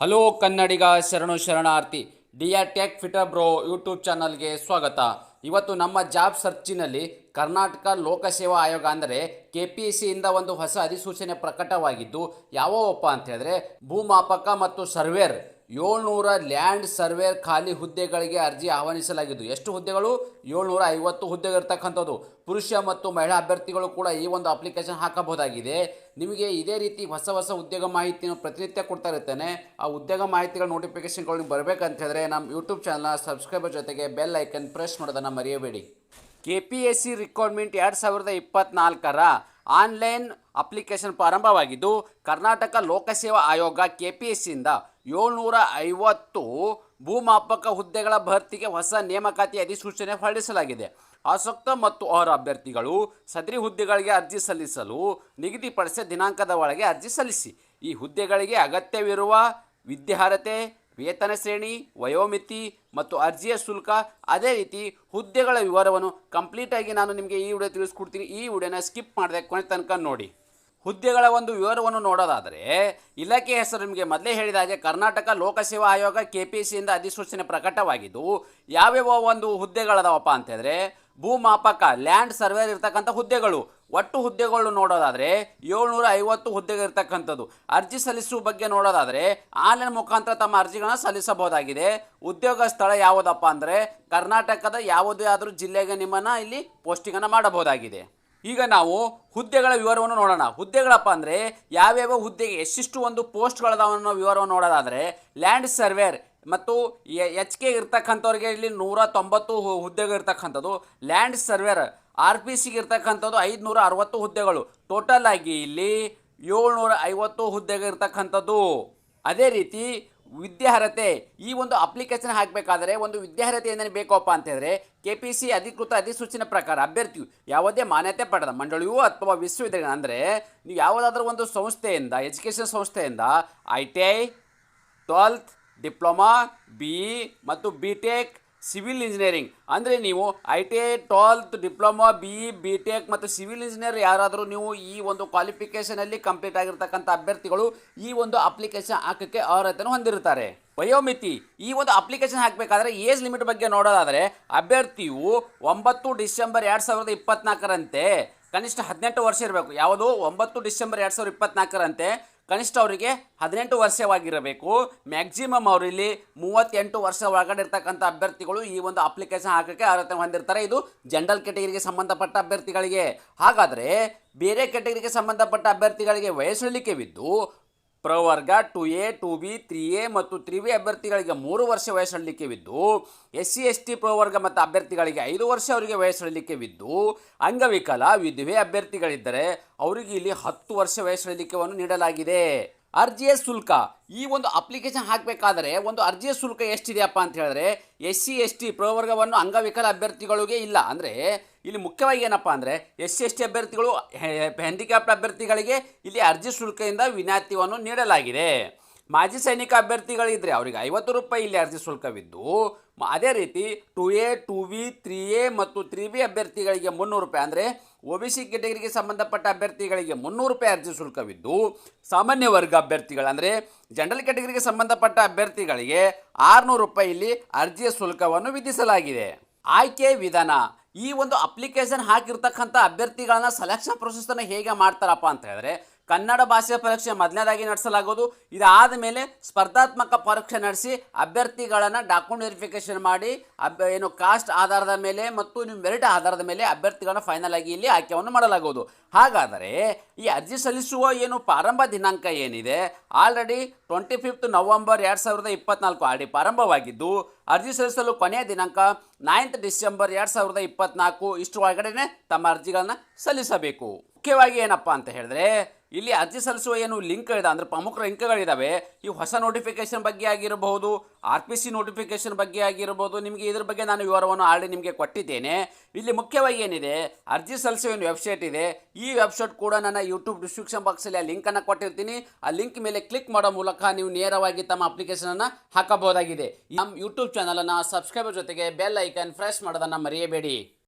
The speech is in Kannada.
ಹಲೋ ಕನ್ನಡಿಗ ಶರಣು ಶರಣಾರ್ಥಿ D R tech fitter bro YouTube ಚಾನಲ್ಗೆ ಸ್ವಾಗತ. ಇವತ್ತು ನಮ್ಮ ಜಾಬ್ ಸರ್ಚಿನಲ್ಲಿ ಕರ್ನಾಟಕ ಲೋಕಸೇವಾ ಆಯೋಗ ಅಂದರೆ ಕೆ ಪಿ ಎಸ್ ಸಿಯಿಂದ ಒಂದು ಹೊಸ ಅಧಿಸೂಚನೆ ಪ್ರಕಟವಾಗಿದ್ದು, ಯಾವಪ್ಪ ಅಂತ ಹೇಳಿದ್ರೆ ಭೂಮಾಪಕ ಮತ್ತು ಸರ್ವೇರ್ ಏಳ್ನೂರ ಲ್ಯಾಂಡ್ ಸರ್ವೇರ್ ಖಾಲಿ ಹುದ್ದೆಗಳಿಗೆ ಅರ್ಜಿ ಆಹ್ವಾನಿಸಲಾಗಿದ್ದು. ಎಷ್ಟು ಹುದ್ದೆಗಳು? ಏಳ್ನೂರ ಐವತ್ತು ಹುದ್ದೆಗಳಿರ್ತಕ್ಕಂಥದ್ದು ಪುರುಷ ಮತ್ತು ಮಹಿಳಾ ಅಭ್ಯರ್ಥಿಗಳು ಕೂಡ ಈ ಒಂದು ಅಪ್ಲಿಕೇಶನ್ ಹಾಕಬಹುದಾಗಿದೆ. ನಿಮಗೆ ಇದೇ ರೀತಿ ಹೊಸ ಹೊಸ ಉದ್ಯೋಗ ಮಾಹಿತಿಯನ್ನು ಪ್ರತಿನಿತ್ಯ ಕೊಡ್ತಾ ಇರ್ತೇನೆ ಆ ಉದ್ಯೋಗ ಮಾಹಿತಿಗಳ ನೋಟಿಫಿಕೇಶನ್ಗಳು ನಿಮ್ಗೆ ಬರಬೇಕಂತ ಹೇಳಿದ್ರೆ ನಮ್ಮ ಯೂಟ್ಯೂಬ್ ಚಾನಲ್ನ ಸಬ್ಸ್ಕ್ರೈಬರ್ ಜೊತೆಗೆ ಬೆಲ್ ಐಕನ್ ಪ್ರೆಸ್ ಮಾಡೋದನ್ನು ಮರೆಯಬೇಡಿ. K P S C requirement ಎರಡು ಸಾವಿರದ ಇಪ್ಪತ್ನಾಲ್ಕರ ಆನ್ಲೈನ್ ಅಪ್ಲಿಕೇಶನ್ ಪ್ರಾರಂಭವಾಗಿದ್ದು, ಕರ್ನಾಟಕ ಲೋಕಸೇವಾ ಆಯೋಗ ಕೆ ಪಿ ಎಸ್ ಸಿಯಿಂದ ಏಳ್ನೂರ ಐವತ್ತು ಭೂಮಾಪಕ ಹುದ್ದೆಗಳ ಭರ್ತಿಗೆ ಹೊಸ ನೇಮಕಾತಿ ಅಧಿಸೂಚನೆ ಹೊರಡಿಸಲಾಗಿದೆ. ಆಸಕ್ತ ಮತ್ತು ಅರ್ಹ ಅಭ್ಯರ್ಥಿಗಳು ಸದರಿ ಹುದ್ದೆಗಳಿಗೆ ಅರ್ಜಿ ಸಲ್ಲಿಸಲು ನಿಗದಿಪಡಿಸಿದ ದಿನಾಂಕದ ಒಳಗೆ ಅರ್ಜಿ ಸಲ್ಲಿಸಿ. ಈ ಹುದ್ದೆಗಳಿಗೆ ಅಗತ್ಯವಿರುವ ವಿದ್ಯಾರ್ಹತೆ, ವೇತನ ಶ್ರೇಣಿ, ವಯೋಮಿತಿ ಮತ್ತು ಅರ್ಜಿಯ ಶುಲ್ಕ, ಅದೇ ರೀತಿ ಹುದ್ದೆಗಳ ವಿವರವನ್ನು ಕಂಪ್ಲೀಟಾಗಿ ನಾನು ನಿಮಗೆ ಈ ವಿಡಿಯೋ ತಿಳಿಸ್ಕೊಡ್ತೀನಿ. ಈ ವಿಡಿಯೋನ ಸ್ಕಿಪ್ ಮಾಡಿದೆ ಕೊನೆ ತನಕ ನೋಡಿ. ಹುದ್ದೆಗಳ ಒಂದು ವಿವರವನ್ನು ನೋಡೋದಾದರೆ ಇಲಾಖೆ ಹೆಸರು ನಿಮಗೆ ಮೊದಲೇ ಹೇಳಿದ ಹಾಗೆ ಕರ್ನಾಟಕ ಲೋಕಸೇವಾ ಆಯೋಗ ಕೆ ಪಿ ಸಿಯಿಂದ ಅಧಿಸೂಚನೆ ಪ್ರಕಟವಾಗಿದ್ದು, ಯಾವ್ಯಾವ ಒಂದು ಹುದ್ದೆಗಳದಾವಪ್ಪ ಅಂತ ಹೇಳಿದ್ರೆ, ಭೂಮಾಪಕ, ಲ್ಯಾಂಡ್ ಸರ್ವೇರ್ ಇರ್ತಕ್ಕಂಥ ಹುದ್ದೆಗಳು. ಒಟ್ಟು ಹುದ್ದೆಗಳು ನೋಡೋದಾದರೆ ಏಳ್ನೂರ ಐವತ್ತು ಹುದ್ದೆಗಳು ಇರ್ತಕ್ಕಂಥದ್ದು. ಅರ್ಜಿ ಸಲ್ಲಿಸುವ ಬಗ್ಗೆ ನೋಡೋದಾದರೆ, ಆನ್ಲೈನ್ ಮುಖಾಂತರ ತಮ್ಮ ಅರ್ಜಿಗಳನ್ನು ಸಲ್ಲಿಸಬಹುದಾಗಿದೆ. ಉದ್ಯೋಗ ಸ್ಥಳ ಯಾವುದಪ್ಪ ಅಂದರೆ, ಕರ್ನಾಟಕದ ಯಾವುದೇ ಆದರೂ ಜಿಲ್ಲೆಗೆ ನಿಮ್ಮನ್ನು ಇಲ್ಲಿ ಪೋಸ್ಟಿಂಗನ್ನು ಮಾಡಬಹುದಾಗಿದೆ. ಈಗ ನಾವು ಹುದ್ದೆಗಳ ವಿವರವನ್ನು ನೋಡೋಣ. ಹುದ್ದೆಗಳಪ್ಪ ಅಂದರೆ ಯಾವ್ಯಾವ ಹುದ್ದೆಗೆ ಎಷ್ಟಿಷ್ಟು ಒಂದು ಪೋಸ್ಟ್ಗಳದಾವ ಅನ್ನೋ ವಿವರವನ್ನು ನೋಡೋದಾದರೆ ಲ್ಯಾಂಡ್ ಸರ್ವೇರ್ ಮತ್ತು ಎಚ್ ಕೆ ಇರ್ತಕ್ಕಂಥವ್ರಿಗೆ ಇಲ್ಲಿ ನೂರ ತೊಂಬತ್ತು ಹುದ್ದೆಗಳು ಇರ್ತಕ್ಕಂಥದ್ದು. ಲ್ಯಾಂಡ್ ಸರ್ವೇರ್, ಆರ್ ಪಿ ಸಿಗೆ ಇರ್ತಕ್ಕಂಥದ್ದು ಐದುನೂರ ಅರವತ್ತು ಹುದ್ದೆಗಳು. ಟೋಟಲ್ ಆಗಿ ಇಲ್ಲಿ ಏಳ್ನೂರ ಐವತ್ತು ಹುದ್ದೆಗೆ ಇರ್ತಕ್ಕಂಥದ್ದು. ಅದೇ ರೀತಿ ವಿದ್ಯಾರ್ಹತೆ, ಈ ಒಂದು ಅಪ್ಲಿಕೇಶನ್ ಹಾಕಬೇಕಾದರೆ ಒಂದು ವಿದ್ಯಾರ್ಹತೆ ಏನೇನು ಬೇಕಪ್ಪ ಅಂತ ಹೇಳಿದ್ರೆ ಕೆ ಪಿ ಸಿ ಅಧಿಕೃತ ಅಧಿಸೂಚನೆ ಪ್ರಕಾರ ಅಭ್ಯರ್ಥಿಯು ಯಾವುದೇ ಮಾನ್ಯತೆ ಪಡೆದ ಮಂಡಳಿಯು ಅಥವಾ ವಿಶ್ವವಿದ್ಯಾಲಯ ಅಂದರೆ ನೀವು ಯಾವುದಾದ್ರೂ ಒಂದು ಸಂಸ್ಥೆಯಿಂದ ಎಜುಕೇಷನ್ ಸಂಸ್ಥೆಯಿಂದ I T I twelfth diploma B ಮತ್ತು ಬಿ ಟೆಕ್ ಸಿವಿಲ್ ಇಂಜಿನಿಯರಿಂಗ್. ಅಂದರೆ ನೀವು I T I twelfth diploma B E B tech ಮತ್ತು ಸಿವಿಲ್ ಇಂಜಿನಿಯರ್ ಯಾರಾದರೂ ನೀವು ಈ ಒಂದು ಕ್ವಾಲಿಫಿಕೇಷನಲ್ಲಿ ಕಂಪ್ಲೀಟ್ ಆಗಿರ್ತಕ್ಕಂಥ ಅಭ್ಯರ್ಥಿಗಳು ಈ ಒಂದು ಅಪ್ಲಿಕೇಶನ್ ಹಾಕೋಕ್ಕೆ ಅರ್ಹತೆಯನ್ನು ಹೊಂದಿರುತ್ತಾರೆ. ವಯೋಮಿತಿ. ಈ ಒಂದು ಅಪ್ಲಿಕೇಶನ್ ಹಾಕಬೇಕಾದ್ರೆ ಏಜ್ ಲಿಮಿಟ್ ಬಗ್ಗೆ ನೋಡೋದಾದರೆ ಅಭ್ಯರ್ಥಿಯು ಒಂಬತ್ತು ಡಿಸೆಂಬರ್ ಎರಡು ಸಾವಿರದ ಇಪ್ಪತ್ನಾಲ್ಕರಂತೆ, ಕನಿಷ್ಠ ಹದಿನೆಂಟು ವರ್ಷ ಇರಬೇಕು. ಯಾವುದು? ಒಂಬತ್ತು ಡಿಸೆಂಬರ್ ಎರಡು ಸಾವಿರದ ಇಪ್ಪತ್ನಾಲ್ಕರಂತೆ ಕನಿಷ್ಠ ಅವರಿಗೆ ಹದಿನೆಂಟು ವರ್ಷವಾಗಿರಬೇಕು. ಮ್ಯಾಕ್ಸಿಮಮ್ ಅವರಲ್ಲಿ ಮೂವತ್ತೆಂಟು ವರ್ಷ ಒಳಗಡೆ ಇರ್ತಕ್ಕಂಥ ಅಭ್ಯರ್ಥಿಗಳು ಈ ಒಂದು ಅಪ್ಲಿಕೇಶನ್ ಹಾಕೋಕ್ಕೆ ಅರ್ಹತೆ ಹೊಂದಿರ್ತಾರೆ. ಇದು ಜನರಲ್ ಕೆಟಗರಿಗೆ ಸಂಬಂಧಪಟ್ಟ ಅಭ್ಯರ್ಥಿಗಳಿಗೆ. ಹಾಗಾದರೆ ಬೇರೆ ಕೆಟಗರಿಗೆ ಸಂಬಂಧಪಟ್ಟ ಅಭ್ಯರ್ಥಿಗಳಿಗೆ ವಯಸ್ಸಳಿಕೆವಿದ್ದು ಪ್ರವರ್ಗ two A, two B, three A ಮತ್ತು ತ್ರೀ ಬಿ ಅಭ್ಯರ್ಥಿಗಳಿಗೆ ಮೂರು ವರ್ಷ ವಯಸ್ಸಳಿಕೆವಿದ್ದು ಎಸ್ ಸಿ ಎಸ್ ಟಿ ಪ್ರವರ್ಗ ಮತ್ತು ಅಭ್ಯರ್ಥಿಗಳಿಗೆ ಐದು ವರ್ಷ ಅವರಿಗೆ ವಯಸ್ಸಳಿಕೆವಿದ್ದು ಅಂಗವಿಕಲ ವಿಧವೆ ಅಭ್ಯರ್ಥಿಗಳಿದ್ದರೆ ಅವರಿಗೆ ಇಲ್ಲಿ ಹತ್ತು ವರ್ಷ ವಯಸ್ಸಳಿಕೆಯನ್ನು ನೀಡಲಾಗಿದೆ. ಅರ್ಜಿಯ ಶುಲ್ಕ. ಈ ಒಂದು ಅಪ್ಲಿಕೇಶನ್ ಹಾಕಬೇಕಾದರೆ ಒಂದು ಅರ್ಜಿಯ ಶುಲ್ಕ ಎಷ್ಟಿದೆಯಪ್ಪ ಅಂತ ಹೇಳಿದ್ರೆ ಎಸ್ ಸಿ ಎಸ್ ಟಿ ಪ್ರವರ್ಗವನ್ನು ಅಂಗವಿಕಲ ಅಭ್ಯರ್ಥಿಗಳಿಗೆ ಇಲ್ಲ. ಅಂದರೆ ಇಲ್ಲಿ ಮುಖ್ಯವಾಗಿ ಏನಪ್ಪ ಅಂದರೆ ಎಸ್ ಸಿ ಎಸ್ ಟಿ ಅಭ್ಯರ್ಥಿಗಳು ಹ್ಯಾಂಡಿಕ್ಯಾಪ್ಟ್ ಅಭ್ಯರ್ಥಿಗಳಿಗೆ ಇಲ್ಲಿ ಅರ್ಜಿ ಶುಲ್ಕದಿಂದ ವಿನಾಯಿತಿಯನ್ನು ನೀಡಲಾಗಿದೆ. ಮಾಜಿ ಸೈನಿಕ ಅಭ್ಯರ್ಥಿಗಳಿದ್ದರೆ ಅವರಿಗೆ ಐವತ್ತು ರೂಪಾಯಿ ಇಲ್ಲಿ ಅರ್ಜಿ ಶುಲ್ಕವಿದ್ದು ಅದೇ ರೀತಿ two A two B three A ಮತ್ತು ತ್ರೀ ಬಿ ಅಭ್ಯರ್ಥಿಗಳಿಗೆ ಮುನ್ನೂರು ರೂಪಾಯಿ. ಅಂದರೆ ಒ ಬಿ ಸಿ ಕೆಟಗರಿಗೆ ಸಂಬಂಧಪಟ್ಟ ಅಭ್ಯರ್ಥಿಗಳಿಗೆ ಮುನ್ನೂರು ರೂಪಾಯಿ ಅರ್ಜಿ ಶುಲ್ಕವಿದ್ದು, ಸಾಮಾನ್ಯ ವರ್ಗ ಅಭ್ಯರ್ಥಿಗಳು. ಅಂದರೆ ಜನರಲ್ ಕೆಟಗರಿಗೆ ಸಂಬಂಧಪಟ್ಟ ಅಭ್ಯರ್ಥಿಗಳಿಗೆ ಆರುನೂರು ರೂಪಾಯಿ ಇಲ್ಲಿ ಅರ್ಜಿಯ ಶುಲ್ಕವನ್ನು ವಿಧಿಸಲಾಗಿದೆ. ಆಯ್ಕೆ ವಿಧಾನ. ಈ ಒಂದು ಅಪ್ಲಿಕೇಶನ್ ಹಾಕಿರ್ತಕ್ಕಂಥ ಅಭ್ಯರ್ಥಿಗಳನ್ನ ಸೆಲೆಕ್ಷನ್ ಪ್ರೊಸೆಸನ್ನು ಹೇಗೆ ಮಾಡ್ತಾರಪ್ಪ ಅಂತ ಹೇಳಿದ್ರೆ ಕನ್ನಡ ಭಾಷೆ ಪರೀಕ್ಷೆ ಮೊದಲನೇದಾಗಿ ನಡೆಸಲಾಗೋದು ಇದಾದ ಮೇಲೆ ಸ್ಪರ್ಧಾತ್ಮಕ ಪರೀಕ್ಷೆ ನಡೆಸಿ ಅಭ್ಯರ್ಥಿಗಳನ್ನು ಡಾಕ್ಯುಮೆಂಟ್ ವೆರಿಫಿಕೇಶನ್ ಮಾಡಿ ಅಭ್ಯ ಏನು ಕಾಸ್ಟ್ ಆಧಾರದ ಮೇಲೆ ಮತ್ತು ನಿಮ್ಮ ಮೆರಿಟ್ ಆಧಾರದ ಮೇಲೆ ಅಭ್ಯರ್ಥಿಗಳನ್ನ ಫೈನಲ್ ಆಗಿ ಇಲ್ಲಿ ಆಯ್ಕೆಯನ್ನು ಮಾಡಲಾಗುವುದು. ಹಾಗಾದರೆ ಈ ಅರ್ಜಿ ಸಲ್ಲಿಸುವ ಏನು ಪ್ರಾರಂಭ ದಿನಾಂಕ ಏನಿದೆ? ಆಲ್ರೆಡಿ ಟ್ವೆಂಟಿ ಫಿಫ್ತ್ ನವಂಬರ್ ಎರಡು ಸಾವಿರದ ಇಪ್ಪತ್ನಾಲ್ಕು ಆಡಿ ಪ್ರಾರಂಭವಾಗಿದ್ದು, ಅರ್ಜಿ ಸಲ್ಲಿಸಲು ಕೊನೆಯ ದಿನಾಂಕ ನೈನ್ತ್ ಡಿಸೆಂಬರ್ ಎರಡು ಸಾವಿರದ ಇಪ್ಪತ್ನಾಲ್ಕು. ಇಷ್ಟು ಒಳಗಡೆನೆ ತಮ್ಮ ಅರ್ಜಿಗಳನ್ನು ಸಲ್ಲಿಸಬೇಕು. ಮುಖ್ಯವಾಗಿ ಏನಪ್ಪ ಅಂತ ಹೇಳಿದ್ರೆ ಇಲ್ಲಿ ಅರ್ಜಿ ಸಲ್ಲಿಸುವ ಏನು ಲಿಂಕ್ ಇದೆ, ಅಂದರೆ ಪ್ರಮುಖ ಲಿಂಕ್ಗಳಿದ್ದಾವೆ ಈ ಹೊಸ ನೋಟಿಫಿಕೇಶನ್ ಬಗ್ಗೆ ಆಗಿರಬಹುದು ಆರ್ ಪಿ ಸಿ ನೋಟಿಫಿಕೇಶನ್ ಬಗ್ಗೆ ಆಗಿರಬಹುದು ನಿಮಗೆ ಇದ್ರ ಬಗ್ಗೆ ನಾನು ವಿವರವನ್ನು ಆಲ್ರೆಡಿ ನಿಮಗೆ ಕೊಟ್ಟಿದ್ದೇನೆ. ಇಲ್ಲಿ ಮುಖ್ಯವಾಗಿ ಏನಿದೆ, ಅರ್ಜಿ ಸಲ್ಲಿಸುವ ಏನು ವೆಬ್ಸೈಟ್ ಇದೆ. ಈ ವೆಬ್ಸೈಟ್ ಕೂಡ ನನ್ನ ಯೂಟ್ಯೂಬ್ ಡಿಸ್ಕ್ರಿಪ್ಷನ್ ಬಾಕ್ಸಲ್ಲಿ ಆ ಲಿಂಕನ್ನು ಕೊಟ್ಟಿರ್ತೀನಿ. ಆ ಲಿಂಕ್ ಮೇಲೆ ಕ್ಲಿಕ್ ಮಾಡೋ ಮೂಲಕ ನೀವು ನೇರವಾಗಿ ತಮ್ಮ ಅಪ್ಲಿಕೇಶನನ್ನು ಹಾಕಬಹುದಾಗಿದೆ. ನಮ್ಮ ಯೂಟ್ಯೂಬ್ ಚಾನಲನ್ನು ಸಬ್ಸ್ಕ್ರೈಬರ್ ಜೊತೆಗೆ ಬೆಲ್ ಐಕನ್ ಫ್ರೆಶ್ ಮಾಡೋದನ್ನು ಮರೆಯಬೇಡಿ.